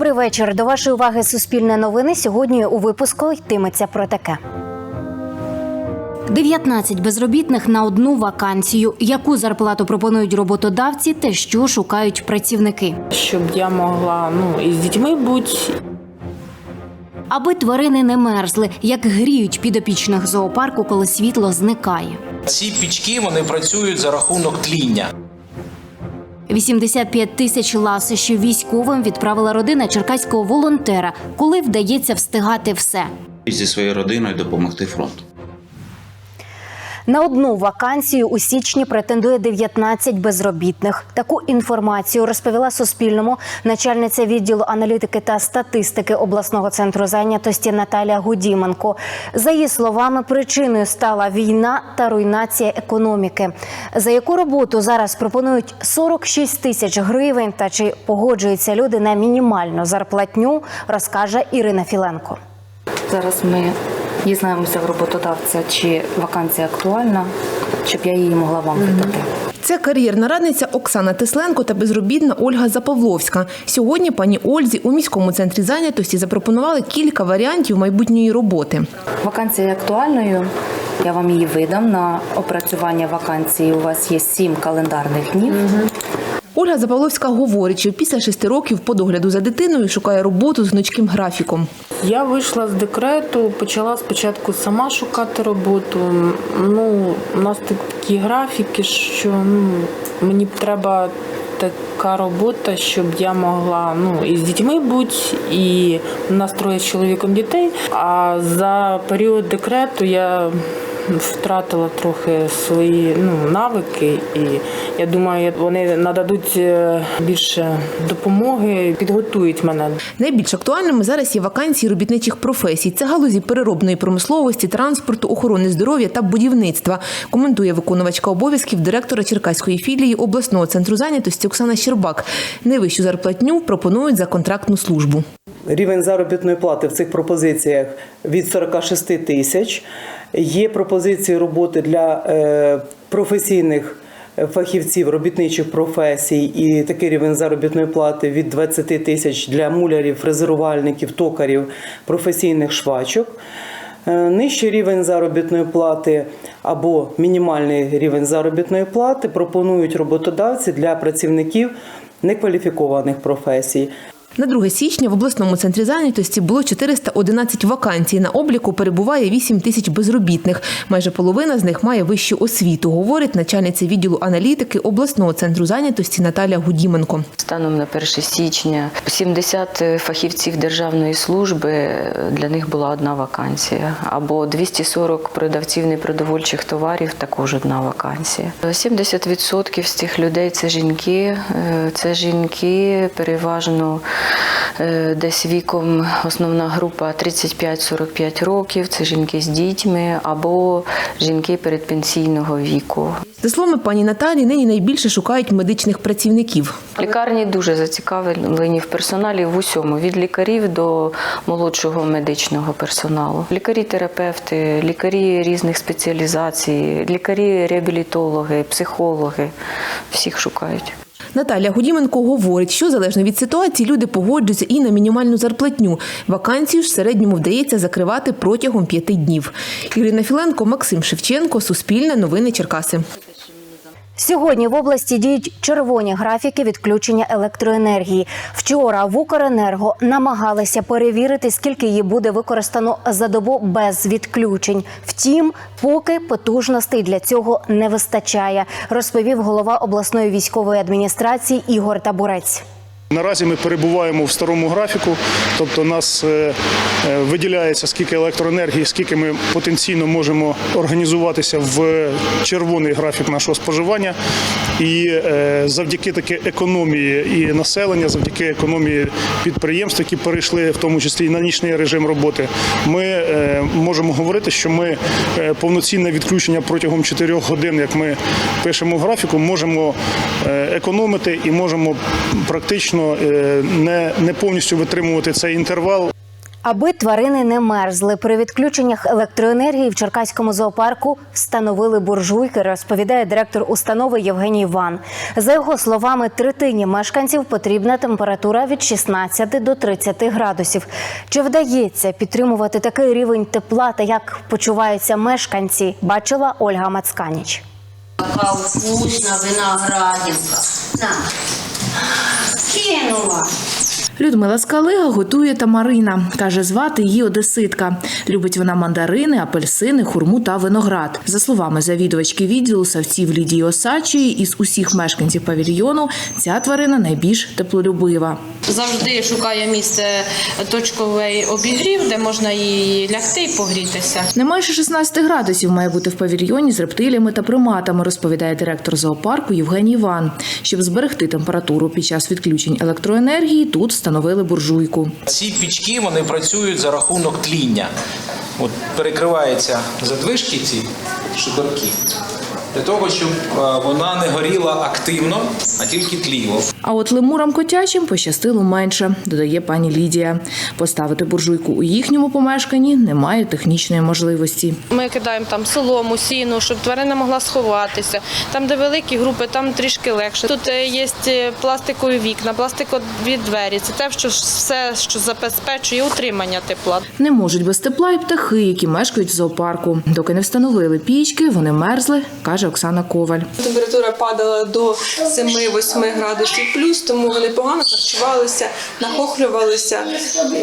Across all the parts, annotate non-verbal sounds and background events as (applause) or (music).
Добрий вечір. До вашої уваги Суспільне новини. Сьогодні у випуску йтиметься про таке. 19 безробітних на одну вакансію. Яку зарплату пропонують роботодавці та що шукають працівники? щоб я могла ну і з дітьми бути. Аби тварини не мерзли, як гріють підопічних зоопарку, коли світло зникає. Ці пічки вони працюють за рахунок тління. 85 тисяч ласощів військовим відправила родина черкаського волонтера, коли вдається встигати все. зі своєю родиною допомогти фронту. На одну вакансію у січні претендує 19 безробітних. Таку інформацію розповіла Суспільному начальниця відділу аналітики та статистики обласного центру зайнятості Наталія Гудіменко. За її словами, причиною стала війна та руйнація економіки. За яку роботу зараз пропонують 46 тисяч гривень та чи погоджуються люди на мінімальну зарплатню, розкаже Ірина Філенко. Зараз ми дізнаємося в роботодавця, чи вакансія актуальна, щоб я її могла вам видати. Це кар'єрна радниця Оксана Тесленко та безробітна Ольга Запавловська. Сьогодні пані Ользі у міському центрі зайнятості запропонували кілька варіантів майбутньої роботи. Вакансія є актуальною. Я вам її видам на опрацювання вакансії. У вас є сім календарних днів. Ольга Запавловська говорить, що після шести років по догляду за дитиною шукає роботу з гнучким графіком. Я вийшла з декрету, почала спочатку сама шукати роботу. Ну, у нас такі графіки, що ну, мені треба така робота, щоб я могла ну, і з дітьми бути, і нас з чоловіком дітей. А за період декрету я втратила трохи свої ну, навики, і я думаю, вони нададуть е, більше допомоги, підготують мене Найбільш актуальними зараз є вакансії робітничих професій. Це галузі переробної промисловості, транспорту, охорони здоров'я та будівництва. Коментує виконувачка обов'язків директора Черкаської філії обласного центру зайнятості Оксана Щербак. Найвищу зарплатню пропонують за контрактну службу. Рівень заробітної плати в цих пропозиціях від 46 тисяч. Є пропозиції роботи для е, професійних фахівців робітничих професій і такий рівень заробітної плати від 20 тисяч для мулярів, фрезерувальників, токарів, професійних швачок. Е, Нижчий рівень заробітної плати або мінімальний рівень заробітної плати пропонують роботодавці для працівників некваліфікованих професій. На 2 січня в обласному центрі зайнятості було 411 вакансій. На обліку перебуває 8 тисяч безробітних. Майже половина з них має вищу освіту, говорить начальниця відділу аналітики обласного центру зайнятості Наталя Гудіменко. Станом на 1 січня 70 фахівців державної служби для них була одна вакансія, або 240 продавців непродовольчих товарів також одна вакансія. 70% з цих людей це жінки. Е, Це жінки переважно десь віком основна група 35-45 років. Це жінки з дітьми або жінки передпенсійного віку. За словами пані Наталі, нині найбільше шукають медичних працівників. Лікарні дуже зацікавлені в персоналі в усьому, від лікарів до молодшого медичного персоналу. Лікарі-терапевти, лікарі різних спеціалізацій, лікарі-реабілітологи, психологи всіх шукають. Наталя Гудіменко говорить, що залежно від ситуації люди погоджуються і на мінімальну зарплатню. Вакансію ж в середньому вдається закривати протягом п'яти днів. Ірина Філенко, Максим Шевченко, Суспільне, Новини Черкаси. Сьогодні в області діють червоні графіки відключення електроенергії. Вчора в Укренерго намагалися перевірити, скільки її буде використано за добу без відключень. Втім, поки потужностей для цього не вистачає, розповів голова обласної військової адміністрації Ігор Табурець. Наразі ми перебуваємо в старому графіку, тобто нас е, е, виділяється скільки електроенергії, скільки ми потенційно можемо організуватися в червоний графік нашого споживання. І е, завдяки таки економії і населення, завдяки економії підприємств, які перейшли в тому числі і на нічний режим роботи, ми можемо говорити, що ми повноцінне відключення протягом 4 годин, як ми пишемо графіку, можемо економити і можемо практично е, не, не повністю витримувати цей інтервал. Аби тварини не мерзли, при відключеннях електроенергії в Черкаському зоопарку встановили буржуйки, розповідає директор установи Євгеній Ван. За його словами, третині мешканців потрібна температура від 16 до 30 градусів. Чи вдається підтримувати такий рівень тепла та як почуваються мешканці, бачила Ольга Мацканіч. Така вкусна виноградинка. На. Кинула. Людмила Скалига готує тамарина. Каже, звати її Одеситка. Любить вона мандарини, апельсини, хурму та виноград. За словами завідувачки відділу савців Лідії Осадчої, із усіх мешканців павільйону ця тварина найбільш теплолюбива. Завжди шукає місце точковий обігрів, де можна їй лягти і погрітися. Не менше 16 градусів має бути в павільйоні з рептиліями та приматами, розповідає директор зоопарку Євгеній Іван. Щоб зберегти температуру під час відключень електроенергії, тут встановили буржуйку. Ці пічки вони працюють за рахунок тління. От перекриваються задвижки ці шибарки. Для того, щоб е, вона не горіла активно, а тільки тліло. А от лемурам котячим пощастило менше, додає пані Лідія. Поставити буржуйку у їхньому помешканні немає технічної можливості. Ми кидаємо там солому, сіну, щоб тварина могла сховатися. Там, де великі групи, там трішки легше. Тут е, є пластикові вікна, пластикові двері. Це те, що все, що забезпечує утримання тепла. Не можуть без тепла і птахи, які мешкають в зоопарку. Доки не встановили пічки, вони мерзли, каже Оксана Коваль. Температура падала до 7-8 градусів плюс, тому вони погано харчувалися, нахохлювалися.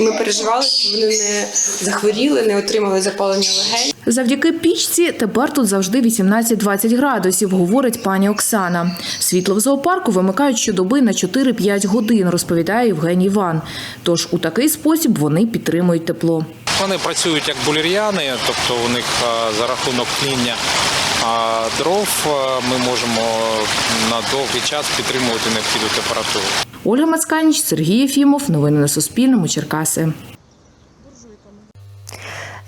Ми переживали, що вони не захворіли, не отримали запалення легень. Завдяки пічці тепер тут завжди 18-20 градусів, говорить пані Оксана. Світло в зоопарку вимикають щодоби на 4-5 годин, розповідає Євгеній Іван. Тож у такий спосіб вони підтримують тепло. Вони працюють як булір'яни, тобто у них за рахунок тління е, дров е, ми можемо на довгий час підтримувати необхідну температуру. Ольга Мацканіч, Сергій Єфімов. Новини на Суспільному. Черкаси.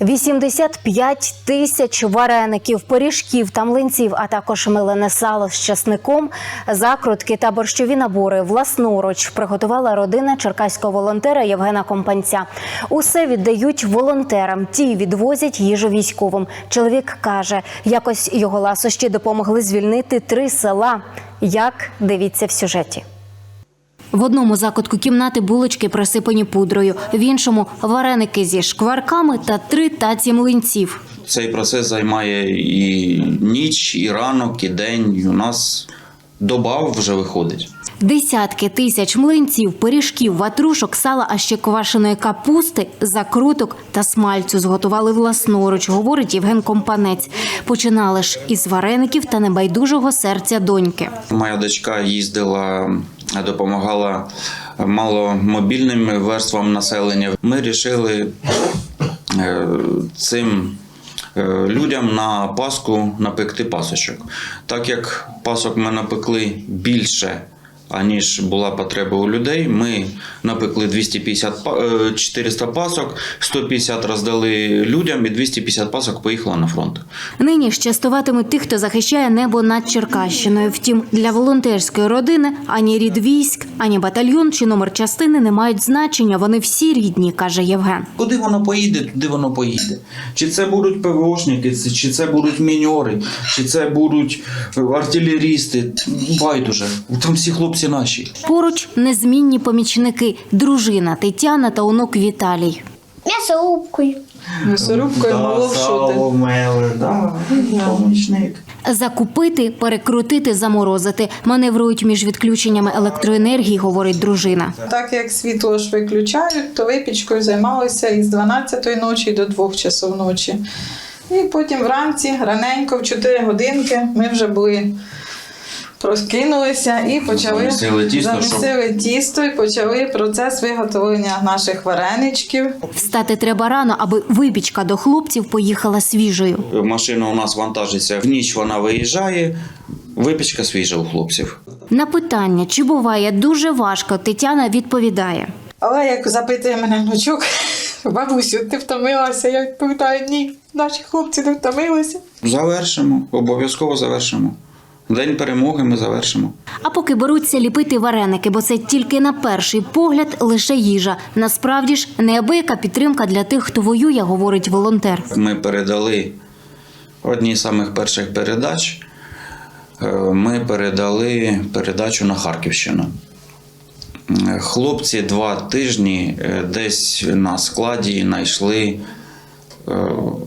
85 тисяч вареників, пиріжків та млинців, а також милене сало з часником, закрутки та борщові набори власноруч приготувала родина черкаського волонтера Євгена Компанця. Усе віддають волонтерам. Ті відвозять їжу військовим. Чоловік каже, якось його ласощі допомогли звільнити три села. Як дивіться в сюжеті. В одному закутку кімнати булочки присипані пудрою, в іншому вареники зі шкварками та три таці млинців. Цей процес займає і ніч, і ранок, і день. У нас доба вже виходить. Десятки тисяч млинців, пиріжків, ватрушок, сала, а ще квашеної капусти, закруток та смальцю зготували власноруч, говорить Євген Компанець. Починали ж із вареників та небайдужого серця доньки. Моя дочка їздила, допомагала маломобільним верствам населення. Ми вирішили е, цим е, людям на Пасху напекти пасочок. Так як пасок ми напекли більше. Аніж була потреба у людей, ми напекли 250 па- е, 400 пасок, 150 роздали людям і 250 пасок поїхало на фронт. Нині частуватимуть тих, хто захищає небо над Черкащиною. Втім, для волонтерської родини ані рід військ, ані батальйон чи номер частини не мають значення. Вони всі рідні, каже Євген. Куди воно поїде, туди воно поїде. Чи це будуть ПВОшники, чи це будуть міньори, чи це будуть артилерісти. Байдуже. Там всі хлопці наші. Поруч незмінні помічники, дружина Тетяна та онук Віталій. М'ясорубкою. М'ясорубкою головшути. мели, да, помічник. Закупити, перекрутити, заморозити. Маневрують між відключеннями електроенергії, говорить дружина. Так як світло ж виключають, то випічкою займалися із 12 ночі до 2 часов ночі. І потім вранці, раненько, в 4 годинки, ми вже були. Прокинулися і почали Замісили тісто, щоб- тісто і почали процес виготовлення наших вареничків. Встати треба рано, аби випічка до хлопців поїхала свіжою. Машина у нас вантажиться в ніч, вона виїжджає. Випічка свіжа у хлопців. На питання, чи буває дуже важко, Тетяна відповідає. Але як запитує мене внучок, (laughs) бабусю, ти втомилася? Я відповідаю, ні, наші хлопці не втомилися. Завершимо, обов'язково завершимо. День перемоги ми завершимо. А поки беруться ліпити вареники, бо це тільки на перший погляд лише їжа. Насправді ж неабияка підтримка для тих, хто воює, говорить волонтер. Ми передали одні з самих перших передач. е, Ми передали передачу на Харківщину. Е, Хлопці два тижні е, десь на складі знайшли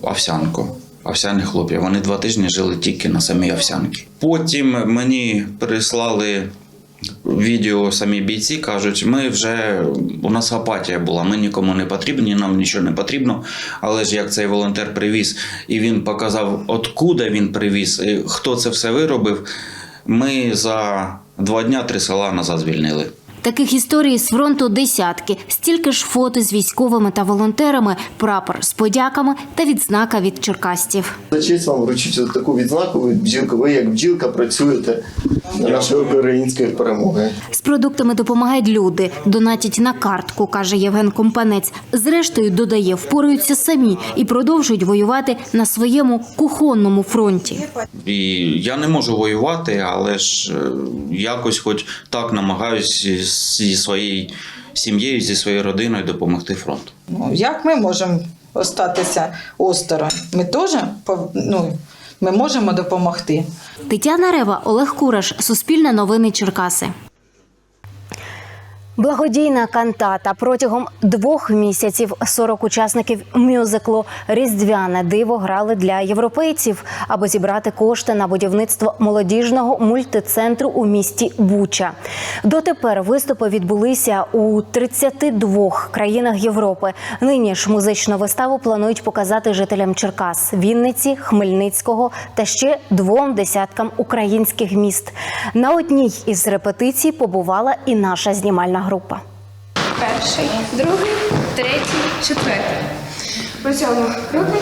овсянку. Овсяних хлоп'ів. Вони два тижні жили тільки на самій овсянці. Потім мені прислали відео самі бійці, кажуть, ми вже у нас апатія була, ми нікому не потрібні, нам нічого не потрібно. Але ж як цей волонтер привіз, і він показав, откуда він привіз, і хто це все виробив. Ми за два дня три села назад звільнили. Таких історій з фронту десятки. Стільки ж фото з військовими та волонтерами, прапор з подяками та відзнака від черкастів. За честь вам вручити таку відзнаку. Ви бджілка, ви як бджілка працюєте нашої української перемоги. З продуктами допомагають люди, донатять на картку, каже Євген Компанець. Зрештою, додає, впораються самі і продовжують воювати на своєму кухонному фронті. І я не можу воювати, але ж е, якось, хоч так намагаюся зі своєю сім'єю, зі своєю родиною допомогти фронту. Ну, як ми можемо остатися осторонь? Ми теж ну, ми можемо допомогти. Тетяна Рева, Олег Кураш, Суспільне новини Черкаси. Благодійна кантата протягом двох місяців 40 учасників мюзиклу Різдвяне диво грали для європейців, аби зібрати кошти на будівництво молодіжного мультицентру у місті Буча. Дотепер виступи відбулися у 32 країнах Європи. Нині ж музичну виставу планують показати жителям Черкас, Вінниці, Хмельницького та ще двом десяткам українських міст. На одній із репетицій побувала і наша знімальна група. Перший, другий, третій, четвертий. По круги.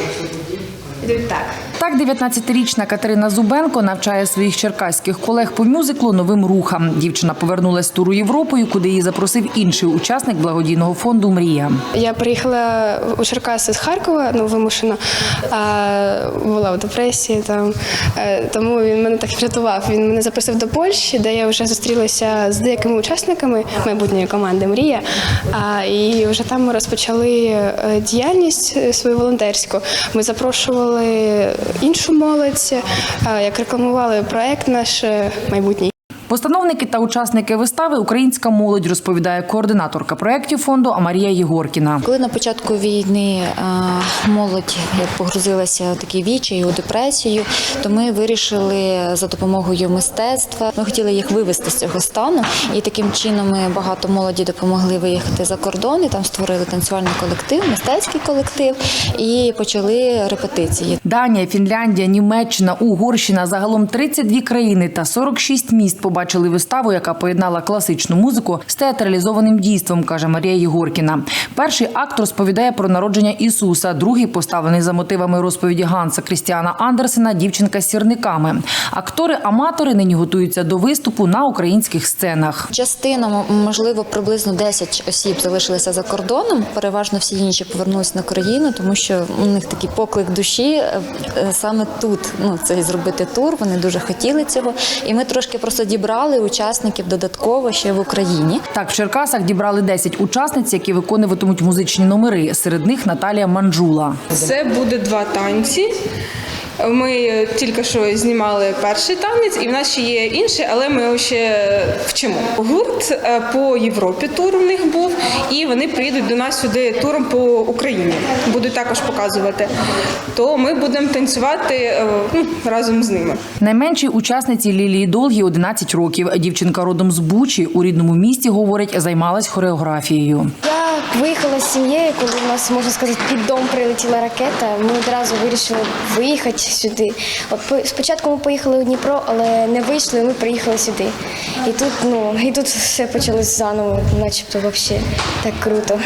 Йдуть так. Так, 19-річна Катерина Зубенко навчає своїх черкаських колег по мюзиклу новим рухам. Дівчина повернулась з туру Європою, куди її запросив інший учасник благодійного фонду Мрія. Я приїхала у Черкаси з Харкова, ну вимушено а, була в депресії. Там е, тому він мене так врятував. Він мене запросив до Польщі, де я вже зустрілася з деякими учасниками майбутньої команди Мрія. І вже там ми розпочали е, діяльність свою волонтерську. Ми запрошували іншу молодь, е, як рекламували проект наш е, майбутній. Постановники та учасники вистави Українська молодь розповідає координаторка проєктів фонду Амарія Єгоркіна. Коли на початку війни е, молодь погрузилася в такі вічі у депресію, то ми вирішили за допомогою мистецтва. Ми хотіли їх вивести з цього стану, і таким чином ми багато молоді допомогли виїхати за кордон. І там створили танцювальний колектив, мистецький колектив і почали репетиції. Данія, Фінляндія, Німеччина, Угорщина загалом 32 країни та 46 міст побачили виставу, яка поєднала класичну музику з театралізованим дійством, каже Марія Єгоркіна. Перший акт розповідає про народження Ісуса, другий поставлений за мотивами розповіді Ганса Крістіана Андерсена Дівчинка з сірниками. Актори-аматори нині готуються до виступу на українських сценах. Частина, можливо, приблизно 10 осіб залишилися за кордоном. Переважно всі інші повернулися на країну, тому що у них такий поклик душі е, е, саме тут. Ну це зробити тур. Вони дуже хотіли цього. І ми трошки просто дібрали учасників додатково ще в Україні. Так, в Черкасах дібрали 10 учасниць, які виконуватимуть музичні номери. Серед них Наталія Манджула. Це буде два танці. Ми тільки що знімали перший танець, і в нас ще є інший, але ми його ще вчимо. Гурт е, по Європі тур у них був, і вони приїдуть до нас сюди туром по Україні. Будуть також показувати. То ми будемо танцювати е, ну, разом з ними. Найменшій учасниці Лілії Долгі 11 років. Дівчинка родом з Бучі у рідному місті, говорить, займалась хореографією. Виїхала з сім'єю, коли у нас, можна сказати, під дом прилетіла ракета. Ми одразу вирішили виїхати сюди. От спочатку ми поїхали у Дніпро, але не вийшли, ми приїхали сюди. І тут, ну, і тут все почалось заново, начебто взагалі так круто.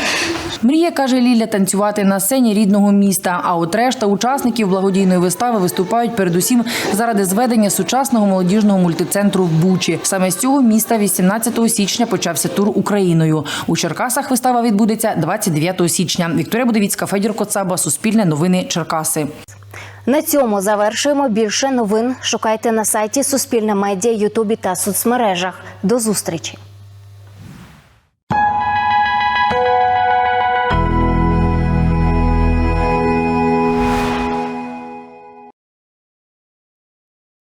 Мріє, каже Ліля, танцювати на сцені рідного міста. А от решта учасників благодійної вистави виступають передусім заради зведення сучасного молодіжного мультицентру в Бучі. Саме з цього міста 18 січня почався тур Україною. У Черкасах вистава відбудеться 29 січня. Вікторія Будовіцька, Федір Коцаба, Суспільне новини Черкаси. На цьому завершуємо. Більше новин шукайте на сайті Суспільне медіа, Ютубі та соцмережах. До зустрічі.